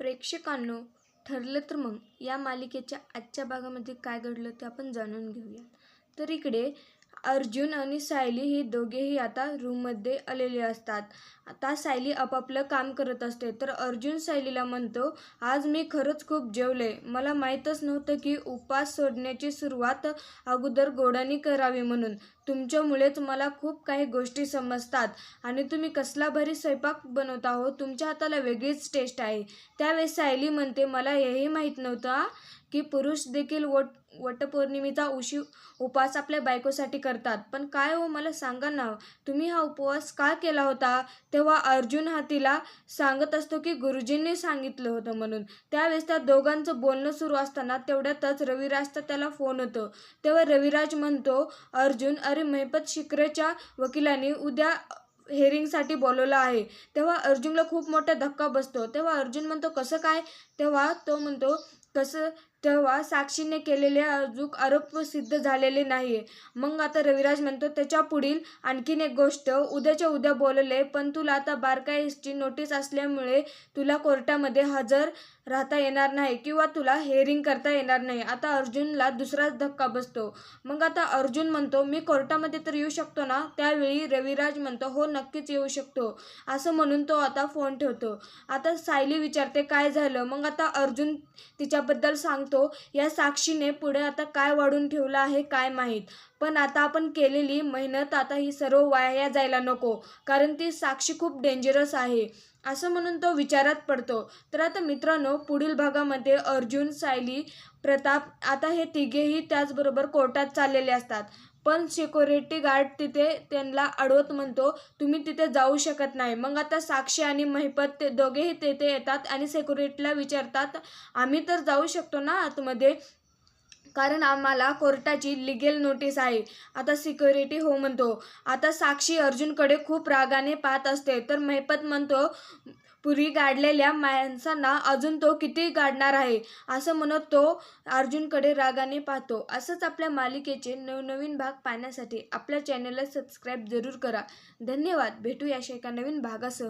प्रेक्षकांनो ठरलं तर मग या मालिकेच्या आजच्या भागामध्ये काय घडलं ते आपण जाणून घेऊया. तर इकडे अर्जुन आणि सायली ही दोघेही आता रूममध्ये आलेले असतात. आता सायली आपापलं काम करत असते. तर अर्जुन सायलीला म्हणतो आज मी खरंच खूप जेवले. मला माहीतच नव्हतं की उपास सोडण्याची सुरुवात अगोदर गोडाने करावी म्हणून. तुमच्यामुळेच मला खूप काही गोष्टी समजतात. आणि तुम्ही कसला भरी स्वयंपाक बनवता हो तुमच्या हाताला वेगळीच टेस्ट आहे. त्यावेळेस सायली म्हणते मला हेही माहीत नव्हतं की पुरुष देखील वट वटपौर्णिमेचा उशी उपवास आपल्या बायकोसाठी करतात. पण काय हो मला सांगा ना तुम्ही हा उपवास का केला होता? तेव्हा अर्जुन हा तिला सांगत असतो की गुरुजींनी सांगितलं होतं म्हणून. त्यावेळेस त्या दोघांचं बोलणं सुरू असताना तेवढ्यातच रविराजचा त्याला फोन होतो. तेव्हा रविराज म्हणतो अर्जुन अरे मेहपत शिकरेच्या वकिलांनी उद्या हेरिंगसाठी बोलवलं आहे. तेव्हा अर्जुनला खूप मोठा धक्का बसतो. तेव्हा अर्जुन म्हणतो कसं काय? तेव्हा तो म्हणतो कसं तेव्हा साक्षीने केलेले अजून आरोप सिद्ध झालेले नाही मग आता रविराज म्हणतो त्याच्या पुढील आणखीन एक गोष्ट. उद्याच्या उद्या बोलले पण तुला आता बारकाईसची नोटीस असल्यामुळे तुला कोर्टामध्ये हजर राहता येणार नाही किंवा तुला हेअरिंग करता येणार नाही. आता अर्जुनला दुसराच धक्का बसतो. मग आता अर्जुन म्हणतो मी कोर्टामध्ये तर येऊ शकतो ना त्यावेळी रविराज म्हणतो हो नक्कीच येऊ शकतो असं म्हणून तो आता फोन ठेवतो. आता सायली विचारते काय झालं मग आता अर्जुन तिच्याबद्दल सांगतो. या साक्षीने पुढे आता काय वाढून ठेवलं आहे काय माहीत. पण आता आपण केलेली मेहनत आता ही सर्व वाया जायला नको. कारण ती साक्षी खूप डेंजरस आहे. असं म्हणून तो विचारात पडतो. तर आता मित्रांनो पुढील भागामध्ये अर्जुन सायली प्रताप आता हे तिघेही त्याचबरोबर कोर्टात चाललेले असतात. पण सिक्युरिटी गार्ड तिथे त्यांना अडवत म्हणतो तुम्ही तिथे जाऊ शकत नाही. मग आता साक्षी आणि महिपत ते दोघेही तेथे येतात आणि सिक्युरिटीला विचारतात आम्ही तर जाऊ शकतो ना आतमध्ये? कारण आम्हाला कोर्टाची लिगेल नोटीस आहे. आता सिक्युरिटी हो म्हणतो. आता साक्षी अर्जुनकडे खूप रागाने पाहत असते. तर मेहपत म्हणतो पुरी गाडलेल्या माणसांना अजून तो किती गाडणार आहे? असं म्हणत तो अर्जुनकडे रागाने पाहतो. असंच आपल्या मालिकेचे नवनवीन भाग पाहण्यासाठी आपल्या चॅनलला सबस्क्राईब जरूर करा. धन्यवाद. भेटू अशा एका नवीन भागासह.